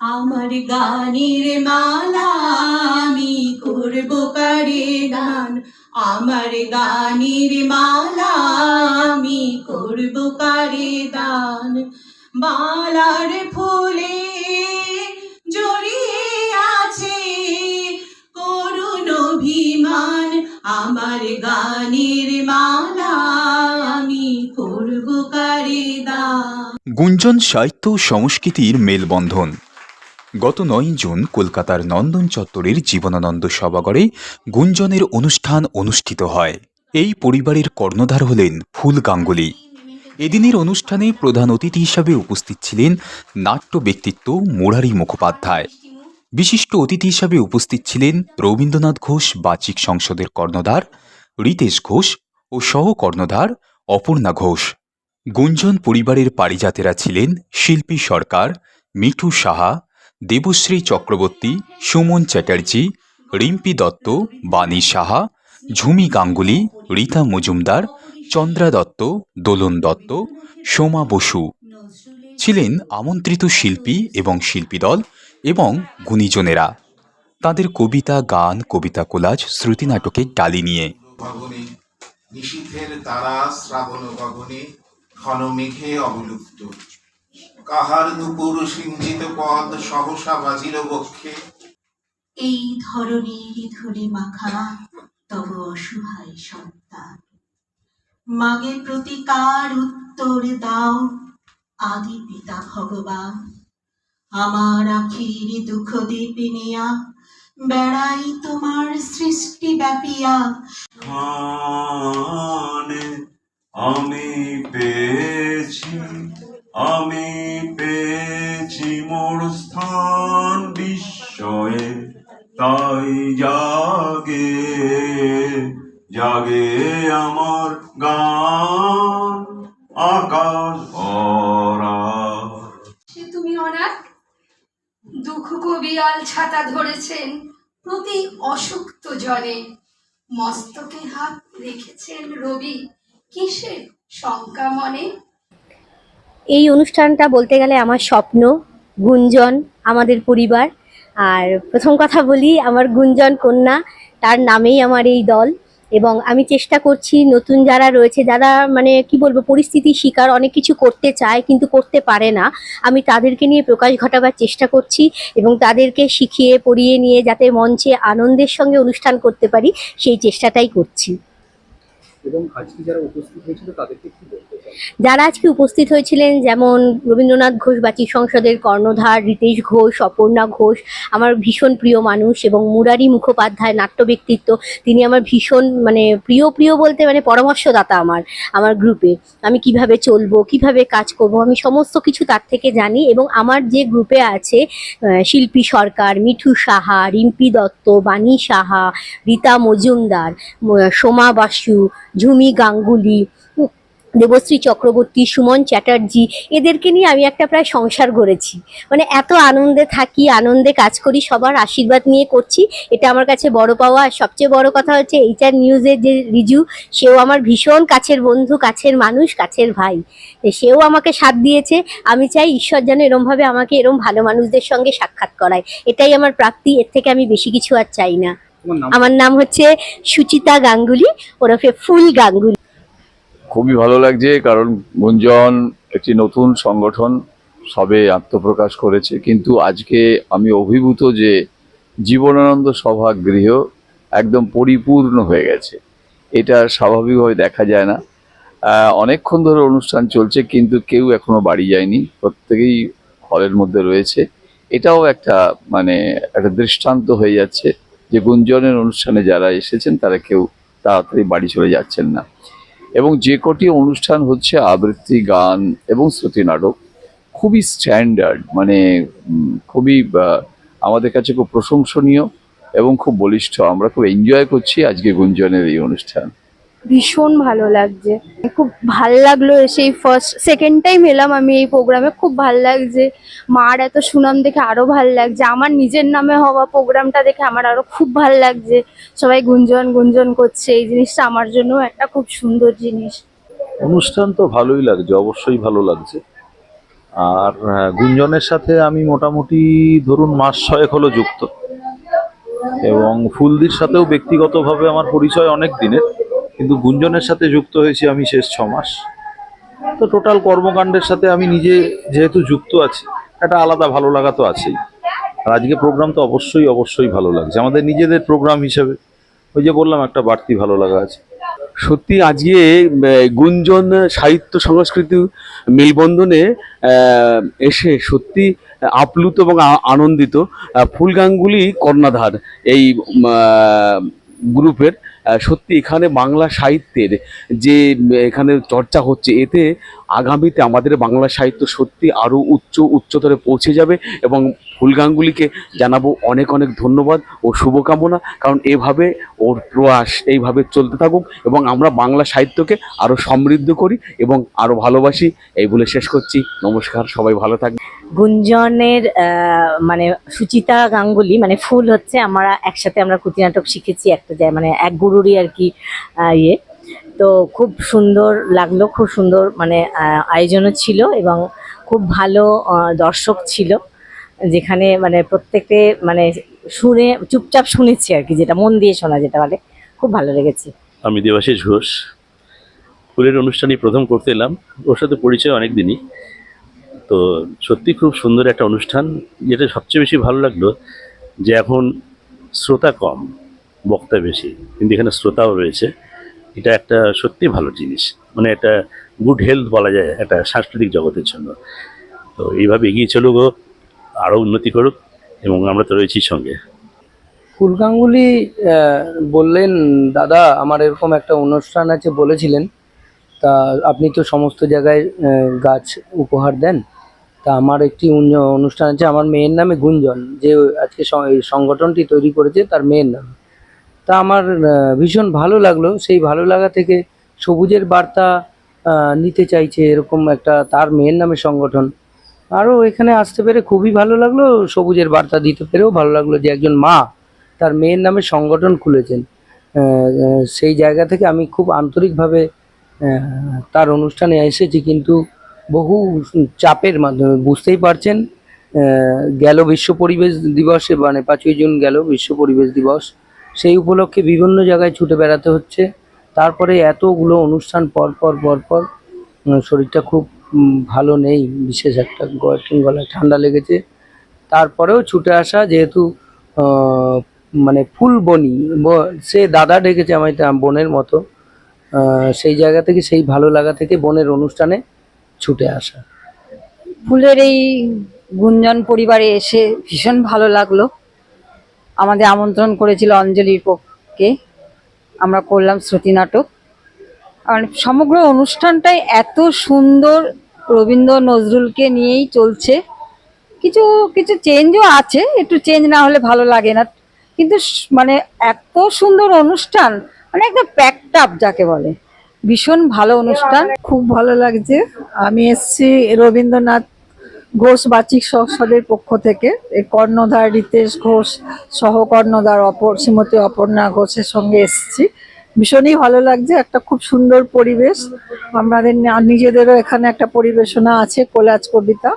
আমার গানের মালা আমি করব কারে গান আমার গানের মালা আমি করব কারে দান। মালার ফুলে জড়িয়ে আছে করুণ অভিমান। আমার গানের মালা আমি করব কারে দান। গুঞ্জন সাহিত্য সংস্কৃতির মেলবন্ধন। গত নয় জুন কলকাতার নন্দন চত্বরের জীবনানন্দ সভাগরে গুঞ্জনের অনুষ্ঠান অনুষ্ঠিত হয়। এই পরিবারের কর্ণধার হলেন ফুল গাঙ্গুলি। এদিনের অনুষ্ঠানে প্রধান অতিথি হিসাবে উপস্থিত ছিলেন নাট্য ব্যক্তিত্ব মুরারি মুখোপাধ্যায়। বিশিষ্ট অতিথি হিসাবে উপস্থিত ছিলেন রবীন্দ্রনাথ ঘোষ, বাচিক সংসদের কর্ণধার, রিতেশ ঘোষ ও সহ কর্ণধার অপর্ণা ঘোষ। গুঞ্জন পরিবারের পারিজাতেরা ছিলেন শিল্পী সরকার মিঠু সাহা দেবশ্রী চক্রবর্তী, সুমন চ্যাটার্জি, রিম্পি দত্ত, বাণী সাহা, ঝুমি গাঙ্গুলি, রীতা মজুমদার, চন্দ্রা দত্ত, দোলন দত্ত, সোমা বসু ছিলেন আমন্ত্রিত শিল্পী এবং শিল্পী দল এবং গুণীজনেরা। তাদের কবিতা, গান, কবিতা কোলাজ, শ্রুতি নাটকের ডালি নিয়ে। তারা শ্রাবণ গগনে ঘন মেঘে অবলুপ্ত। কাহার দুপুর সিঞ্চিত পদ সহসা বাজিল বক্ষে। এই ধরনের ধরে মাখা তব অসহায় সন্তান। মাগে প্রতিকার উত্তর দাও আদি পিতা ভগবান। আমার আখির দুঃখ দীপিনিয়া বেড়াই তোমার সৃষ্টি ব্যাপিয়া। আমি পেয়েছি। আমি পেয়েছি মোর স্থান বিস্ময়ে, তাই জাগে জাগে আমার গান, আকাশ ভরা। সে তুমি অনাথ? দুঃখ কবিয়াল ছাতা ধরেছেন প্রতি অসুক্ত জনে মস্তকে হাত রেখেছেন রবি, কিসের শঙ্কা মনে? এই অনুষ্ঠানটা বলতে গেলে আমার স্বপ্ন, গুঞ্জন আমাদের পরিবার। আর প্রথম কথা বলি, আমার গুঞ্জন কন্যা, তার নামেই আমার এই দল। এবং আমি চেষ্টা করছি নতুন যারা রয়েছে, যারা মানে কি বলব পরিস্থিতির শিকার, অনেক কিছু করতে চায় কিন্তু করতে পারে না। আমি তাদেরকে নিয়ে প্রকাশ ঘটাবার চেষ্টা করছি এবং তাদেরকে শিখিয়ে, পড়িয়ে নিয়ে যাতে মঞ্চে আনন্দের সঙ্গে অনুষ্ঠান করতে পারি, সেই চেষ্টাটাই করছি। এবং আজকে যারা উপস্থিত হয়েছিল তাদেরকে কি বলতে যারা আজকে উপস্থিত হয়েছিলেন, যেমন রবীন্দ্রনাথ ঘোষ বাচিক সংসদের কর্ণধার রিতেশ ঘোষ, অপর্ণা ঘোষ, আমার ভীষণ প্রিয় মানুষ এবং মুরারি মুখোপাধ্যায় নাট্য ব্যক্তিত্ব তিনি আমার ভীষণ মানে প্রিয় প্রিয় বলতে মানে পরামর্শদাতা আমার আমার গ্রুপে আমি কীভাবে চলবো, কীভাবে কাজ করব, আমি সমস্ত কিছু তার থেকে জানি এবং আমার যে গ্রুপে আছে শিল্পী সরকার, মিঠু সাহা, রিম্পি দত্ত, বাণী সাহা, রীতা মজুমদার সোমা বাসু, ঝুমি গাঙ্গুলি দেবশ্রী চক্রবর্তী সুমন চ্যাটার্জি এদেরকে নিয়ে আমি একটা প্রায় সংসার গড়েছি। মানে এত আনন্দে থাকি আনন্দে কাজ করি সবার আশীর্বাদ নিয়ে করছি। এটা আমার কাছে বড় পাওয়া। আর সবচেয়ে বড় কথা হচ্ছে এইচআর নিউজের যে রিজু সেও আমার ভীষণ কাছের বন্ধু কাছের মানুষ কাছের ভাই। সেও আমাকে সাথ দিয়েছে। আমি চাই ঈশ্বর যেন এরমভাবে আমাকে এরম ভালো মানুষদের সঙ্গে সাক্ষাৎ করায়। এটাই আমার প্রাপ্তি এর থেকে আমি বেশি কিছু আর চাই না। আমার নাম হচ্ছে সুচিতা গাঙ্গুলি ওরফে ফুল গাঙ্গুলি। খুবই ভালো লাগছে, কারণ গুঞ্জন একটি নতুন সংগঠন সবে আত্মপ্রকাশ করেছে। কিন্তু আজকে আমি অভিভূত যে জীবনানন্দ সভা গৃহ একদম পরিপূর্ণ হয়ে গেছে। এটা স্বাভাবিকভাবে দেখা যায় না। অনেকক্ষণ ধরে অনুষ্ঠান চলছে, কিন্তু কেউ এখনও বাড়ি যায়নি। প্রত্যেকেই হলের মধ্যে রয়েছে। এটাও একটা মানে একটা দৃষ্টান্ত হয়ে যাচ্ছে যে গুঞ্জনের অনুষ্ঠানে যারা এসেছেন, তারা কেউ তাড়াতাড়ি বাড়ি চলে যাচ্ছেন না। এবং যে কটি অনুষ্ঠান হচ্ছে আবৃত্তি, গান এবং শ্রুতি নাটক, খুবই স্ট্যান্ডার্ড মানে খুবই আমাদের কাছে খুব প্রশংসনীয় এবং খুব বলিষ্ঠ। আমরা খুব এনজয় করছি আজকে গুঞ্জনের এই অনুষ্ঠান। ভীষণ ভালো লাগছে। খুব ভালো লাগল এসে ফার্স্ট সেকেন্ড টাইম এলাম আমি এই প্রোগ্রামে খুব ভালো লাগছে। মার এত সুনাম দেখে আরও ভালো লাগছে। আমার নিজের নামে হওয়া প্রোগ্রামটা দেখে আমার আরও খুব ভালো লাগছে। সবাই গুঞ্জন গুঞ্জন করছে। এই জিনিসটা আমার জন্য একটা খুব সুন্দর জিনিস। অনুষ্ঠান তো ভালোই লাগছে, অবশ্যই ভালো লাগছে। আর গুঞ্জনের সাথে আমি মোটামুটি ধরুন মাস ছয়েক হলো যুক্ত। এবং ফুলদির সাথেও ব্যক্তিগতভাবে আমার পরিচয় অনেক দিনের। কিন্তু গুঞ্জনের সাথে যুক্ত হয়েছি আমি শেষ ছ মাস। তো টোটাল কর্মকাণ্ডের সাথে আমি নিজে যেহেতু যুক্ত আছি, একটা আলাদা ভালো লাগা তো আছেই। আর আজকে প্রোগ্রাম তো অবশ্যই অবশ্যই ভালো লাগছে। আমাদের নিজেদের প্রোগ্রাম হিসেবে ওই যে বললাম, একটা বাড়তি ভালো লাগা আছে। সত্যি আজকে গুঞ্জন, সাহিত্য, সংস্কৃতি, মেলবন্ধনে এসে সত্যি আপ্লুত এবং আনন্দিত ফুল গাঙ্গুলি কর্ণাধার এই গ্রুপের। সত্যি এখানে বাংলা সাহিত্যের যে এখানে চর্চা হচ্ছে এতে আগামীতে আমাদের বাংলা সাহিত্য সত্যি আরও উচ্চ উচ্চতরে পৌঁছে যাবে এবং ফুল গাঙ্গুলিকে জানাব অনেক অনেক ধন্যবাদ ও শুভকামনা, কারণ এভাবে ওর প্রয়াস এইভাবে চলতে থাকুক এবং আমরা বাংলা সাহিত্যকে আরও সমৃদ্ধ করি এবং আরও ভালোবাসি। এই বলে শেষ করছি। নমস্কার, সবাই ভালো থাকবে গুঞ্জনের মানে সুচিতা গাঙ্গুলি মানে ফুল হচ্ছে আমরা একসাথে আমরা কুতি নাটক শিখেছি, একটা যায় মানে এক গুরুরই আর কি ইয়ে। তো খুব সুন্দর লাগল, খুব সুন্দর মানে আয়োজনও ছিল এবং খুব ভালো দর্শক ছিল। যেখানে মানে প্রত্যেকে মানে শুনে, চুপচাপ শুনেছি আর কি, যেটা মন দিয়ে শোনা যেটা বলে, খুব ভালো লেগেছে। আমি দেবাশিস ঘোষ। ফুলের অনুষ্ঠানই প্রথম করতে এলাম। ওর সাথে পরিচয় অনেক দিনই। তো সত্যি খুব সুন্দর একটা অনুষ্ঠান। যেটা সবচেয়ে বেশি ভালো লাগল যে এখন শ্রোতা কম, বক্তা বেশি। কিন্তু এখানে শ্রোতাও রয়েছে। এটা একটা সত্যি ভালো জিনিস। মানে এটা গুড হেলথ বলা যায় একটা সাংস্কৃতিক জগতের জন্য। তো এইভাবে এগিয়ে চলুক আরও উন্নতি করুক এবং আমরা তো রয়েছি সঙ্গে। ফুল গাঙ্গুলি বললেন, দাদা, আমার এরকম একটা অনুষ্ঠান আছে বলেছিলেন। তা আপনি তো সমস্ত জায়গায় গাছ উপহার দেন। তা আমার একটি অনুষ্ঠান আছে। আমার মেয়ের নামে গুঞ্জন। যে আজকে সংগঠনটি তৈরি করেছে, তার মেয়ের নাম। তা আমার ভীষণ ভালো লাগল। সেই ভালো লাগা থেকে সবুজের বার্তা নিতে চাইছে এরকম একটা তার মেয়ের নামে সংগঠন। আরও এখানে আসতে পেরে খুবই ভালো লাগল, সবুজের বার্তা দিতে পেরেও ভালো লাগল যে একজন মা তার মেয়ের নামে সংগঠন খুলেছেন। সেই জায়গা থেকে আমি খুব আন্তরিকভাবে তার অনুষ্ঠানে এসেছি কিন্তু বহু চাপের মাধ্যমে। বুঝতেই পারছেন গেল বিশ্ব পরিবেশ দিবসে মানে পাঁচই জুন গেল বিশ্ব পরিবেশ দিবস। সেই উপলক্ষে বিভিন্ন জায়গায় ছুটে বেড়াতে হচ্ছে। তারপরে এতগুলো অনুষ্ঠান পর পর পর পর শরীরটা খুব ভালো নেই, বিশেষ একটা গলায় ঠান্ডা লেগেছে। তারপরেও ছুটে আসা যেহেতু মানে ফুল বনি সে দাদা ডেকেছে আমার বোনের মতো সেই জায়গা থেকে, সেই ভালো লাগা থেকে বোনের অনুষ্ঠানে ছুটে আসা। ফুলের এই গুঞ্জন পরিবারে এসে ভীষণ ভালো লাগল। আমাদের আমন্ত্রণ করেছিল অঞ্জলির পক্ষে। আমরা করলাম শ্রুতি নাটক। আর সমগ্র অনুষ্ঠানটাই এত সুন্দর রবীন্দ্র নজরুলকে নিয়েই চলছে। কিছু কিছু চেঞ্জও আছে, একটু চেঞ্জ না হলে ভালো লাগে না। কিন্তু মানে এত সুন্দর অনুষ্ঠান মানে একদম প্যাকড আপ যাকে বলে। ভীষণ ভালো অনুষ্ঠান। খুব ভালো লাগছে। আমি এসছি রবীন্দ্রনাথ ঘোষ বাচিক সংসদের পক্ষ থেকে কর্ণধার রিতেশ ঘোষ সহ কর্ণধার অপর, শ্রীমতী অপর্ণা ঘোষের সঙ্গে এসেছি। ভীষণই ভালো লাগছে, একটা খুব সুন্দর পরিবেশ। আমাদের নিজেদেরও এখানে একটা পরিবেশনা আছে, কোলাজ কবিতা।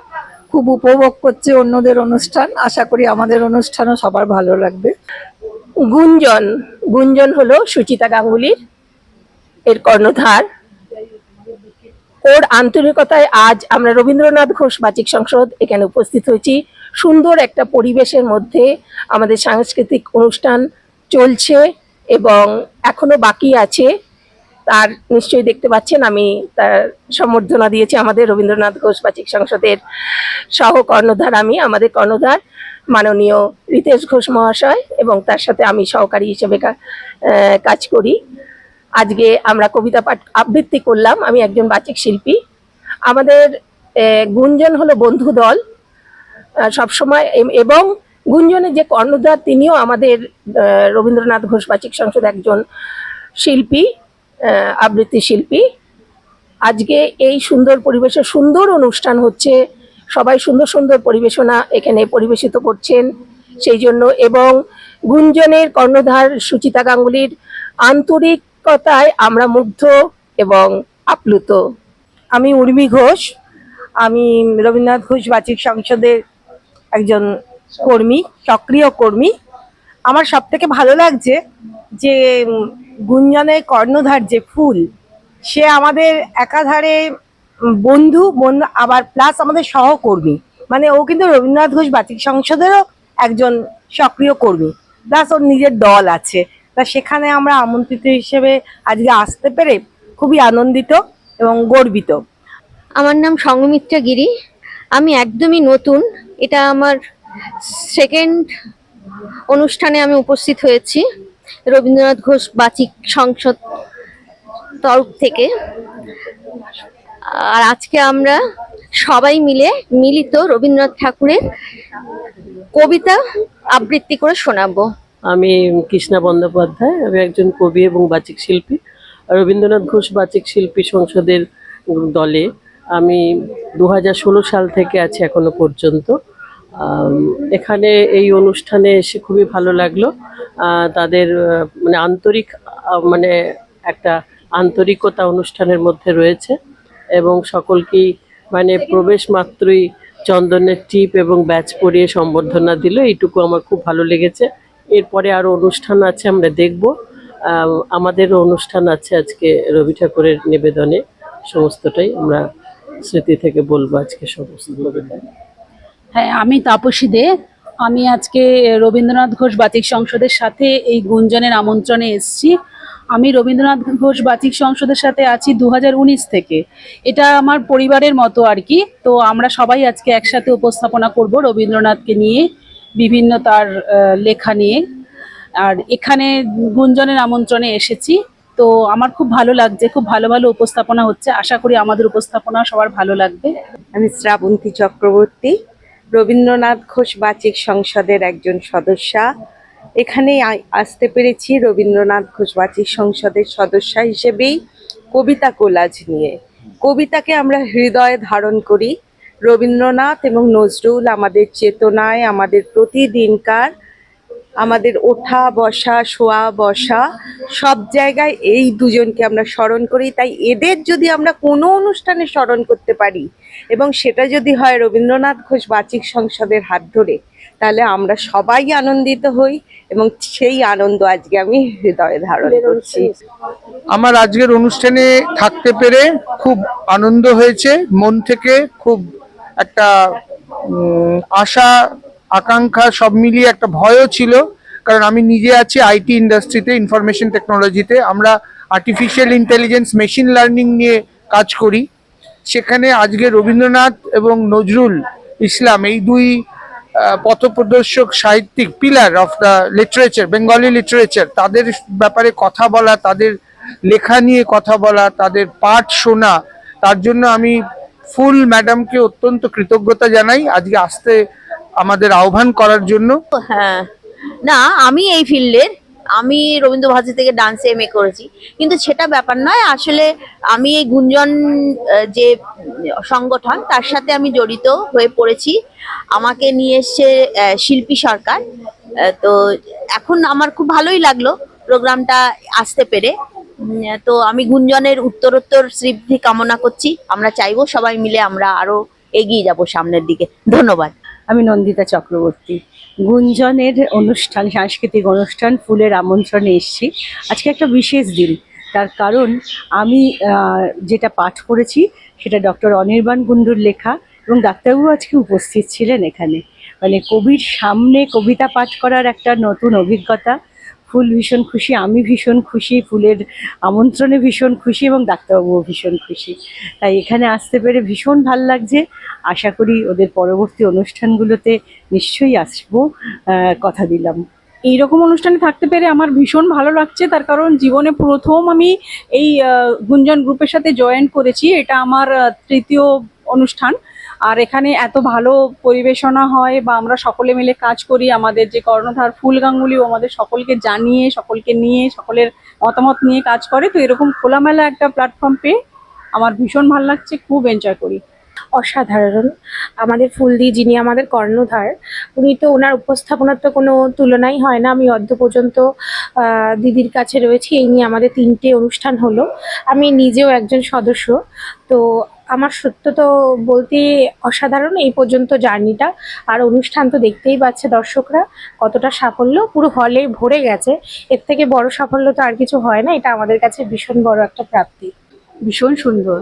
খুব উপভোগ করছে অন্যদের অনুষ্ঠান। আশা করি আমাদের অনুষ্ঠানও সবার ভালো লাগবে। গুঞ্জন গুঞ্জন হলো সুচিতা গাঙ্গুলির, এর কর্ণধার। ওর আন্তরিকতায় আজ আমরা রবীন্দ্রনাথ ঘোষ বাচিক সংসদ এখানে উপস্থিত হয়েছি। সুন্দর একটা পরিবেশের মধ্যে আমাদের সাংস্কৃতিক অনুষ্ঠান চলছে এবং এখনও বাকি আছে। তার নিশ্চয়ই দেখতে পাচ্ছেন, আমি তার সম্বর্ধনা দিয়েছি আমাদের রবীন্দ্রনাথ ঘোষ বাচিক সংসদের সহ কর্ণধার আমি, আমাদের কর্ণধার মাননীয় রিতেশ ঘোষ মহাশয় এবং তার সাথে আমি সহকারী হিসেবে কাজ করি। আজকে আমরা কবিতা পাঠ আবৃত্তি করলাম। আমি একজন বাচিক শিল্পী। আমাদের গুঞ্জন হলো বন্ধু দল। সবসময় এবং গুঞ্জনের যে কর্ণধার তিনিও আমাদের রবীন্দ্রনাথ ঘোষ বাচিক সংসদ একজন শিল্পী আবৃত্তি শিল্পী। আজকে এই সুন্দর পরিবেশে সুন্দর অনুষ্ঠান হচ্ছে। সবাই সুন্দর সুন্দর পরিবেশনা এখানে পরিবেশিত করছেন। সেই জন্য এবং গুঞ্জনের কর্ণধার সুচিতা গাঙ্গুলির আন্তরিকতায় আমরা মুগ্ধ এবং আপ্লুত। আমি উর্মি ঘোষ। আমি রবীন্দ্রনাথ ঘোষ বাচিক সংসদের একজন কর্মী, সক্রিয় কর্মী। আমার সব থেকে ভালো লাগছে যে গুঞ্জনের কর্ণধার যে ফুল, সে আমাদের একাধারে বন্ধু বন্ধু, আবার প্লাস আমাদের সহকর্মী। মানে ও কিন্তু রবীন্দ্রনাথ ঘোষ বাচিক সংসদেরও একজন সক্রিয় কর্মী। প্লাস ওর নিজের দল আছে। তা সেখানে আমরা আমন্ত্রিত হিসেবে আজকে আসতে পেরে খুবই আনন্দিত এবং গর্বিত। আমার নাম সঙ্গমিত্রা গিরি। আমি একদমই নতুন। এটা আমার সেকেন্ড অনুষ্ঠানে আমি উপস্থিত হয়েছি রবীন্দ্রনাথ ঘোষ বাচিক সংসদ তরফ থেকে। আর আজকে আমরা সবাই মিলে মিলিত রবীন্দ্রনাথ ঠাকুরের কবিতা আবৃত্তি করে শোনাবো। আমি কৃষ্ণা বন্দ্যোপাধ্যায়, আমি একজন কবি এবং বাচিক শিল্পী। রবীন্দ্রনাথ ঘোষ বাচিক শিল্পী সংসদের দলে। আমি দু হাজার ষোলো সাল থেকে আছি এখনও পর্যন্ত। এখানে এই অনুষ্ঠানে এসে খুবই ভালো লাগল। তাদের মানে আন্তরিক মানে একটা আন্তরিকতা অনুষ্ঠানের মধ্যে রয়েছে এবং সকলকেই মানে প্রবেশ মাত্রই চন্দনের টিপ এবং ব্যাচ পরিয়ে সম্বর্ধনা দিল। এইটুকু আমার খুব ভালো লেগেছে। এরপরে আরও অনুষ্ঠান আছে, আমরা দেখব। আমাদেরও অনুষ্ঠান আছে আজকে রবি ঠাকুরের নিবেদনে। সমস্তটাই আমরা স্মৃতি থেকে বলব আজকে সমস্ত। হ্যাঁ আমি তাপসী দে। আমি আজকে রবীন্দ্রনাথ ঘোষ বাচিক সংসদের সাথে এই গুঞ্জনের আমন্ত্রণে এসেছি। আমি রবীন্দ্রনাথ ঘোষ বাচিক সংসদের সাথে আছি দু হাজার উনিশ থেকে। এটা আমার পরিবারের মতো আর কি। তো আমরা সবাই আজকে একসাথে উপস্থাপনা করব রবীন্দ্রনাথকে নিয়ে। বিভিন্ন তার লেখা নিয়ে। আর এখানে গুঞ্জনের আমন্ত্রণে এসেছি। তো আমার খুব ভালো লাগছে, খুব ভালো ভালো উপস্থাপনা হচ্ছে। আশা করি আমাদের উপস্থাপনা সবার ভালো লাগবে। আমি শ্রাবন্তী চক্রবর্তী, রবীন্দ্রনাথ ঘোষ বাচিক সংসদের একজন সদস্যা। এখানে আসতে পেরেছি রবীন্দ্রনাথ ঘোষ বাচিক সংসদের সদস্যা হিসেবেই কবিতা কোলাজ নিয়ে। কবিতাকে আমরা হৃদয়ে ধারণ করি। রবীন্দ্রনাথ এবং নজরুল আমাদের চেতনায় আমাদের প্রতিদিনকার আমাদের ওঠা বসা শোয়া বসা সব জায়গায় এই দুজনকে আমরা স্মরণ করি। তাই এদের যদি আমরা কোনো অনুষ্ঠানে স্মরণ করতে পারি এবং সেটা যদি হয় রবীন্দ্রনাথ ঘোষ বাচিক সংসদের হাত ধরে তাহলে আমরা সবাই আনন্দিত হই এবং সেই আনন্দ আজকে আমি হৃদয়ে ধারণ করছি। আমার আজকের অনুষ্ঠানে থাকতে পেরে খুব আনন্দ হয়েছে মন থেকে খুব একটা আশা, আকাঙ্ক্ষা সব মিলিয়ে একটা ভয়ও ছিল। কারণ আমি নিজে আছি আইটি ইন্ডাস্ট্রিতে, ইনফরমেশন টেকনোলজিতে। আমরা আর্টিফিশিয়াল ইন্টেলিজেন্স মেশিন লার্নিং নিয়ে কাজ করি। সেখানে আজকে রবীন্দ্রনাথ এবং নজরুল ইসলাম, এই দুই পথপ্রদর্শক, সাহিত্যিক pillar of the literature Bengali literature তাদের ব্যাপারে কথা বলা, তাদের লেখা নিয়ে কথা বলা, তাদের পাঠ শোনা, তার জন্য আমি ফুল ম্যাডামকে অত্যন্ত কৃতজ্ঞতা জানাই। আজকে আসতে আমাদের আহ্বান করার জন্য। হ্যাঁ। না, আমি এই ফিল্ডের, আমি রবীন্দ্র ভারতী থেকে ডান্সে এম করেছি। কিন্তু সেটা ব্যাপার নয়, আসলে আমি এই গুঞ্জন যে সংগঠন, তার সাথে আমি জড়িত হয়ে পড়েছি। আমাকে নিয়ে এসছে শিল্পী সরকার। তো এখন আমার খুব ভালোই লাগল, প্রোগ্রামটা আসতে পেরে। তো আমি গুঞ্জনের উত্তরোত্তর শ্রীবৃদ্ধি কামনা করছি। আমরা চাইব সবাই মিলে আমরা আরও এগিয়ে যাব সামনের দিকে। ধন্যবাদ। আমি নন্দিতা চক্রবর্তী। গুঞ্জনের অনুষ্ঠান, সাংস্কৃতিক অনুষ্ঠান ফুলের আমন্ত্রণে এসেছি। আজকে একটা বিশেষ দিন। তার কারণ আমি যেটা পাঠ করেছি সেটা ডক্টর অনির্বাণ কুণ্ডুর লেখা এবং ডাক্তারবাবু আজকে উপস্থিত ছিলেন এখানে। মানে কবির সামনে কবিতা পাঠ করার একটা নতুন অভিজ্ঞতা। ফুল ভীষণ খুশি, আমি ভীষণ খুশি, ফুলের আমন্ত্রণে ভীষণ খুশি এবং ডাক্তারবাবুও ভীষণ খুশি। তাই এখানে আসতে পেরে ভীষণ ভালো লাগছে। আশা করি ওদের পরবর্তী অনুষ্ঠানগুলোতে নিশ্চয়ই আসব কথা দিলাম। এইরকম অনুষ্ঠানে থাকতে পেরে আমার ভীষণ ভালো লাগছে। তার কারণ জীবনে প্রথম আমি এই গুঞ্জন গ্রুপের সাথে জয়েন করেছি। এটা আমার তৃতীয় অনুষ্ঠান। আর এখানে এত ভালো পরিবেশনা হয় বা আমরা সকলে মিলে কাজ করি, আমাদের যে কর্ণধার ফুল গাঙ্গুলিও আমাদের সকলকে জানিয়ে, সকলকে নিয়ে, সকলের মতামত নিয়ে কাজ করে। তো এরকম খোলামেলা একটা প্ল্যাটফর্ম পেয়ে আমার ভীষণ ভালো লাগছে, খুব এনজয় করি। অসাধারণ। আমাদের ফুলদি যিনি আমাদের কর্ণধার, উনি তো ওনার উপস্থাপনার তো কোনো তুলনাই হয় না। আমি অদ্য পর্যন্ত দিদির কাছে রয়েছি। এই নিয়ে আমাদের তিনটে অনুষ্ঠান হলো। আমি নিজেও একজন সদস্য। তো আমার সত্য তো বলতে অসাধারণ এই পর্যন্ত জার্নিটা। আর অনুষ্ঠান তো দেখতেই পাচ্ছে দর্শকরা কতটা সাফল্য পুরো হলে ভরে গেছে। এর থেকে বড় সাফল্য তো আর কিছু হয় না এটা আমাদের কাছে ভীষণ বড় একটা প্রাপ্তি। ভীষণ সুন্দর।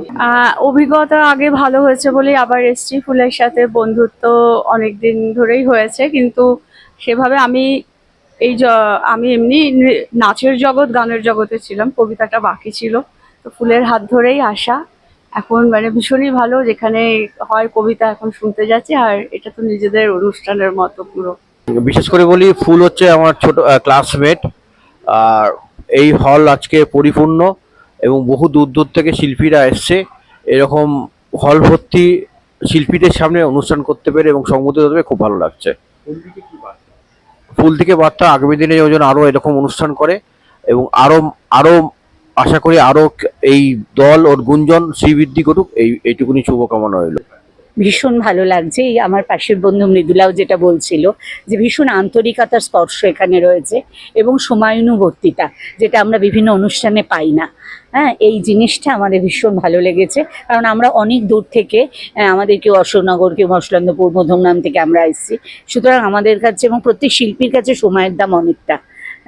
অভিজ্ঞতা আগে ভালো হয়েছে বলেই আবার এসছি ফুলের সাথে বন্ধুত্ব অনেক দিন ধরেই হয়েছে কিন্তু সেভাবে আমি এই আমি এমনি নাচের জগৎ গানের জগতে ছিলাম কবিতাটা বাকি ছিল। তো ফুলের হাত ধরেই আসা। এখন মানে ভীষণই ভালো যেখানে হয় কবিতা এখন শুনতে যাচ্ছি আর এটা তো নিজেদের অনুষ্ঠানের মতো পুরো। বিশেষ করে বলি ফুল হচ্ছে আমার ছোট ক্লাসমেট আর এই হল আজকে পরিপূর্ণ এবং বহু দূর দূর থেকে শিল্পীরা এসছে। এরকম হল ভর্তি শিল্পীদের সামনে অনুষ্ঠান করতে পেরে এবং সংগঠিত হতে পেরে খুব ভালো লাগছে। ফুল থেকে বার্তা? আগামী দিনে যেন আরও এরকম অনুষ্ঠান করে এবং আরও আরও আশা করি আরও এই দল, ওর গুঞ্জন শ্রীবৃদ্ধি করুক, এই, এইটুকুনি শুভকামনা রইল। ভীষণ ভালো লাগছে। এই আমার পাশের বন্ধু মৃদুলাও যেটা বলছিল, যে ভীষণ আন্তরিকতার স্পর্শ এখানে রয়েছে এবং সময়ানুবর্তিতা, যেটা আমরা বিভিন্ন অনুষ্ঠানে পাই না। হ্যাঁ এই জিনিসটা আমাদের ভীষণ ভালো লেগেছে। কারণ আমরা অনেক দূর থেকে আমাদের কেউ অশোকনগর, কেউ মশলান্দপুর মধুমনাম থেকে আমরা এসেছি। সুতরাং আমাদের কাছে এবং প্রত্যেক শিল্পীর কাছে সময়ের দাম অনেকটা।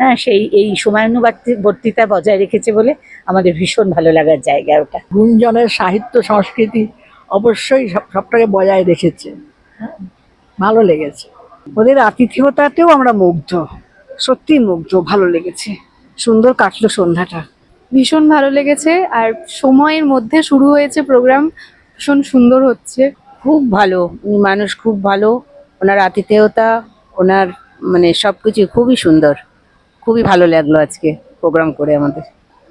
হ্যাঁ সেই এই সময়ানুবর্তিতা বজায় রেখেছে বলে আমাদের ভীষণ ভালো লাগার জায়গা ওটা। গুঞ্জনের সাহিত্য সংস্কৃতি অবশ্যই সব সবটাকে বজায় রেখেছে। হ্যাঁ, ভালো লেগেছে। ওদের আতিথেয়তাতেও আমরা মুগ্ধ। সত্যি মুগ্ধ ভালো লেগেছে। সুন্দর কাটলো সন্ধ্যাটা। ভীষণ ভালো লেগেছে। আর সময়ের মধ্যে শুরু হয়েছে প্রোগ্রাম ভীষণ সুন্দর হচ্ছে। খুব ভালো উনি মানুষ খুব ভালো। ওনার আতিথেয়তা ওনার মানে সব সবকিছু খুবই সুন্দর। খুবই ভালো লাগল আজকে প্রোগ্রাম করে আমাদের।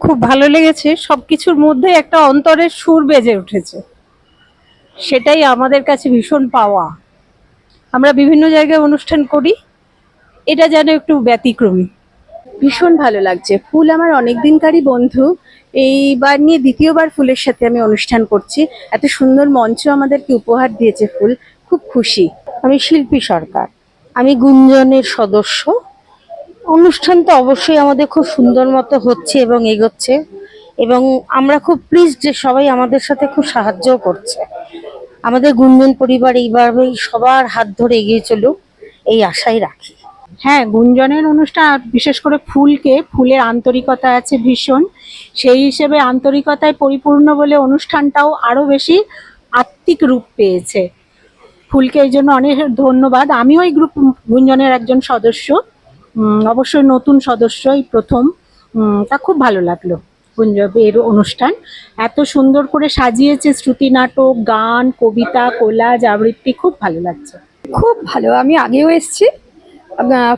খুব ভালো লেগেছে সব কিছুর মধ্যে একটা অন্তরের সুর বেজে উঠেছে। সেটাই আমাদের কাছে ভীষণ পাওয়া। আমরা বিভিন্ন জায়গায় অনুষ্ঠান করি এটা যেন একটু ব্যতিক্রমী। ভীষণ ভালো লাগছে। ফুল আমার অনেক দিনকারই বন্ধু। এইবার নিয়ে দ্বিতীয়বার ফুলের সাথে আমি অনুষ্ঠান করছি। এত সুন্দর মঞ্চ আমাদেরকে উপহার দিয়েছে ফুল। খুব খুশি। আমি শিল্পী সরকার। আমি গুঞ্জনের সদস্য। অনুষ্ঠান তো অবশ্যই আমাদের খুব সুন্দর মতো হচ্ছে এবং এগোচ্ছে এবং আমরা খুব প্লিজ যে সবাই আমাদের সাথে খুব সাহায্যও করছে। আমাদের গুঞ্জন পরিবার এইভাবেই সবার হাত ধরে এগিয়ে চলুক, এই আশাই রাখি। হ্যাঁ গুঞ্জনের অনুষ্ঠান বিশেষ করে ফুলকে, ফুলের আন্তরিকতা আছে ভীষণ। সেই হিসেবে আন্তরিকতায় পরিপূর্ণ বলে অনুষ্ঠানটাও আরও বেশি আত্মিক রূপ পেয়েছে। ফুলকে এই জন্য অনেক ধন্যবাদ। আমিও এই গ্রুপ গুঞ্জনের একজন সদস্য। অবশ্যই নতুন সদস্যই প্রথম। তা খুব ভালো লাগল গুঞ্জবের অনুষ্ঠান। এত সুন্দর করে সাজিয়েছে শ্রুতি নাটক, গান, কবিতা, কোলাজ, আবৃত্তি, খুব ভালো লাগছে। খুব ভালো, আমি আগেও এসেছি।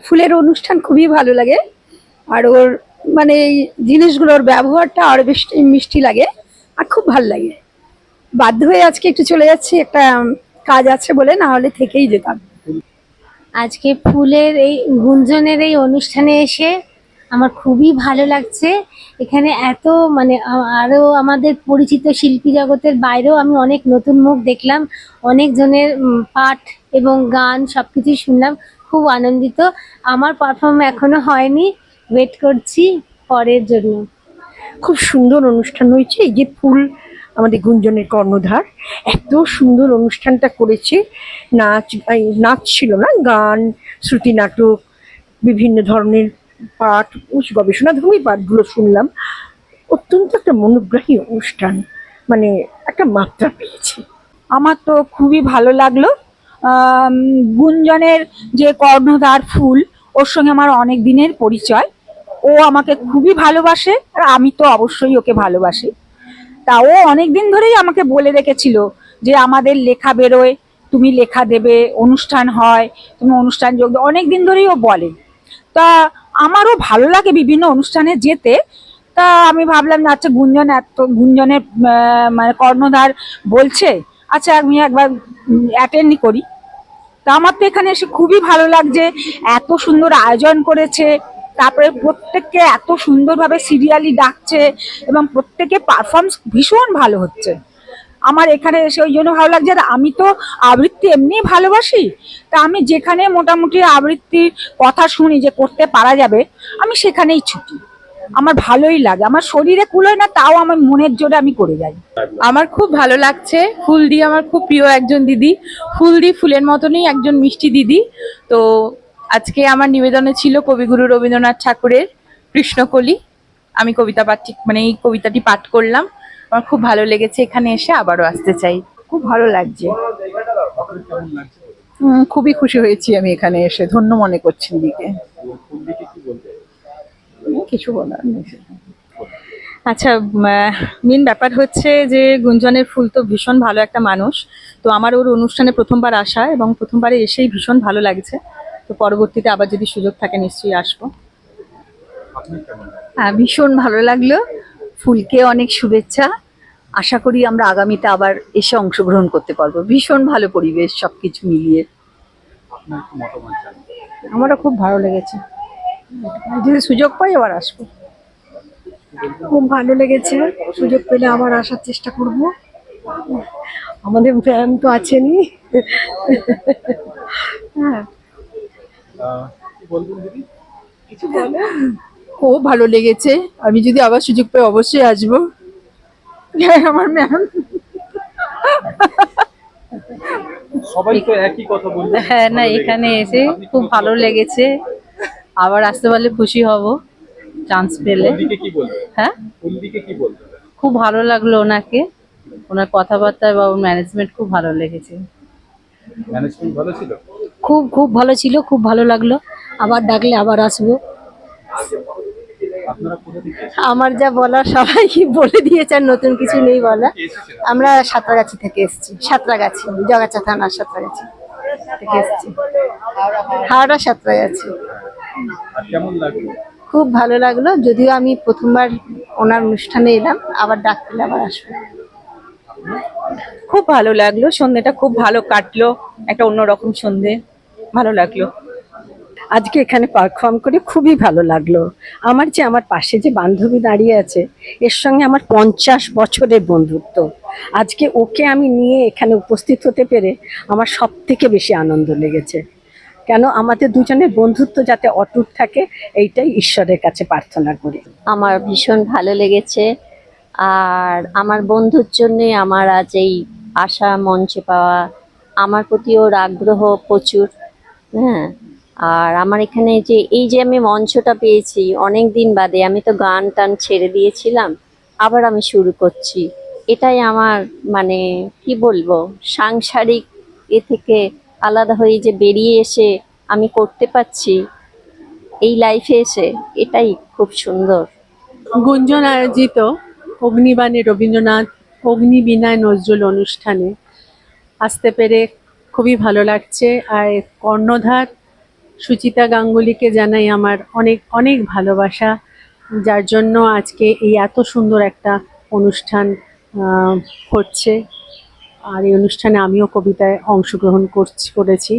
ফুলের অনুষ্ঠান খুবই ভালো লাগে। আর ওর মানে এই জিনিসগুলোর ব্যবহারটা আরও বেশি মিষ্টি লাগে, আর খুব ভালো লাগে। বাধ্য হয়ে আজকে একটু চলে যাচ্ছি, একটা কাজ আছে বলে না হলে থেকেই যেতাম। আজকে ফুলের এই গুঞ্জনের এই অনুষ্ঠানে এসে আমার খুবই ভালো লাগছে। এখানে এত মানে আ- আরও আমাদের পরিচিত শিল্পী জগতের বাইরেও আমি অনেক নতুন মুখ দেখলাম। অনেক জনের পাঠ এবং গান সব কিছুই শুনলাম। খুব আনন্দিত। আমার পারফর্ম এখনও হয়নি। ওয়েট করছি পরের জন্য। খুব সুন্দর অনুষ্ঠান হয়েছে। এই যে ফুল আমাদের গুঞ্জনের কর্ণধার। এত সুন্দর অনুষ্ঠানটা করেছে। নাচ নাচ ছিল না, গান, শ্রুতি নাটক, বিভিন্ন ধরনের পাঠ গবেষণাধর্মী পাঠগুলো শুনলাম। অত্যন্ত একটা মনোগ্রাহী অনুষ্ঠান মানে একটা মাত্রা পেয়েছে। আমার তো খুবই ভালো লাগল। গুঞ্জনের যে কর্ণধার ফুল, ওর সঙ্গে আমার অনেক দিনের পরিচয়। ও আমাকে খুবই ভালোবাসে, আর আমি তো অবশ্যই ওকে ভালোবাসি। তা ও অনেক দিন ধরেই আমাকে বলে রেখেছিল যে আমাদের লেখা বেরোয়, তুমি লেখা দেবে, অনুষ্ঠান হয়, তুমি অনুষ্ঠান যোগ অনেক দিন ধরেই ও বলে। তা আমারও ভালো লাগে বিভিন্ন অনুষ্ঠানে যেতে। তা আমি ভাবলাম যে আচ্ছা গুঞ্জন এত গুঞ্জনের মানে কর্ণধার বলছে আচ্ছা আমি একবার অ্যাটেন্ডই করি। তা আমার তো এখানে এসে খুবই ভালো লাগছে, এত সুন্দর আয়োজন করেছে তারপরে প্রত্যেককে এত সুন্দরভাবে সিরিয়ালি ডাকছে এবং প্রত্যেকে পারফর্মস ভীষণ ভালো হচ্ছে। আমার এখানে এসে ওই জন্য ভালো লাগছে আর আমি তো আবৃত্তি এমনি ভালোবাসি, তা আমি যেখানে মোটামুটি আবৃত্তির কথা শুনি যে করতে পারা যাবে, আমি সেখানেই ছুটি। আমার ভালোই লাগে, আমার শরীরে কুলোয় না, তাও আমার মনের জোরে আমি করে যাই। আমার খুব ভালো লাগছে ফুল দি আমার খুব প্রিয় একজন দিদি। ফুল দি ফুলের মতনই একজন মিষ্টি দিদি, তো আজকে আমার নিবেদনে ছিল কবিগুরু রবীন্দ্রনাথ ঠাকুরের কৃষ্ণকলি। আমি কবিতা পাঠ মানে এই কবিতাটি পাঠ করলাম। আমার খুব ভালো লেগেছে এখানে এসে আবারও আসতে চাই। খুব ভালো লাগছে। খুবই খুশি হয়েছি আমি এখানে এসে। ধন্য মনে করছি দিকে কিছু বলার নেই। আচ্ছা মেন ব্যাপার হচ্ছে যে গুঞ্জনের ফুল তো ভীষণ ভালো একটা মানুষ। তো আমার ওর অনুষ্ঠানে প্রথমবার আসা এবং প্রথমবারে এসেই ভীষণ ভালো লাগছে। তো পরবর্তীতে আবার যদি সুযোগ থাকে নিশ্চয়ই আসব। হ্যাঁ ভীষণ ভালো লাগল। ফুলকে অনেক শুভেচ্ছা। আশা করি আমরা আগামীতে আবার এসে অংশগ্রহণ করতে পারব। ভীষণ ভালো পরিবেশ সবকিছু মিলিয়ে। আপনার একটু মতামত জানি আমারও খুব ভালো লেগেছে। যদি সুযোগ পাই আবার আসব। খুব ভালো লেগেছে। সুযোগ পেলে আবার আসার চেষ্টা করব। আমাদের ম্যাম তো আছেনই। হ্যাঁ। খুব ভালো লেগেছে। আমি যদি আবার সুযোগ পাই অবশ্যই আসব। হ্যাঁ আমার ম্যাম সবাই তো একই কথা বলবে। হ্যাঁ না এখানে এসে খুব ভালো লেগেছে। আবার আসতে পারলে খুশি হব। চান্স পেলে। হ্যাঁ? খুব ভালো লাগল ওনাকে। ওনার কথাবার্তা বা ম্যানেজমেন্ট খুব ভালো লেগেছে। ম্যানেজমেন্ট ভালো ছিল? খুব খুব ভালো ছিল, খুব ভালো লাগল। আবার ডাকলে আবার আসব। আমার যা বলার সবাই বলে দিয়েছেন নতুন কিছু নেই বলা আমরা সাঁতরাগাছি থেকে এসছি, সাঁতরাগাছি, জগাচা থানার সাঁতরাগাছি থেকে এসেছি। হাওড়া সাঁতরাগাছি। খুব ভালো লাগল, যদিও আমি প্রথমবার ওনার অনুষ্ঠানে এলাম, আবার ডাক পেলে আবার আসব। খুব ভালো লাগল, সন্ধ্যেটা খুব ভালো কাটলো, একটা অন্যরকম সন্ধে। ভালো লাগল। আজকে এখানে পারফর্ম করে খুবই ভালো লাগল। আমার যে, আমার পাশে যে বান্ধবী দাঁড়িয়ে আছে, এর সঙ্গে আমার পঞ্চাশ বছরের বন্ধুত্ব। আজকে ওকে আমি নিয়ে এখানে উপস্থিত হতে পেরে আমার সব থেকে বেশি আনন্দ লেগেছে। কেন, আমাদের দুজনের বন্ধুত্ব যাতে অটুট থাকে, এইটাই ঈশ্বরের কাছে প্রার্থনা করি। আমার ভীষণ ভালো লেগেছে। আর আমার বন্ধুর জন্যে আমার আজ এই আশা, মঞ্চে পাওয়া, আমার প্রতি ওর আগ্রহ প্রচুর। হ্যাঁ আর আমার এখানে যে, এই যে আমি মঞ্চটা পেয়েছি, অনেক দিন বাদে আমি তো গান টান ছেড়ে দিয়েছিলাম, আবার আমি শুরু করছি। এটাই আমার মানে কি বলব, সাংসারিক এ থেকে আলাদা হয়ে যে বেরিয়ে এসে আমি করতে পারছি, এই লাইফে এসে, এটাই খুব সুন্দর। গুঞ্জন আয়োজিত অগ্নিবাণী রবীন্দ্রনাথ অগ্নিবীণায় নজরুল অনুষ্ঠানে। আসতে পেরে খুবই ভালো লাগছে। আর কর্ণধার সুচিতা গাঙ্গুলিকে জানাই আমার অনেক অনেক ভালোবাসা, যার জন্য আজকে এই এত সুন্দর একটা অনুষ্ঠান হচ্ছে। আর এই অনুষ্ঠানে আমিও কবিতায় অংশগ্রহণ করছি, করেছি।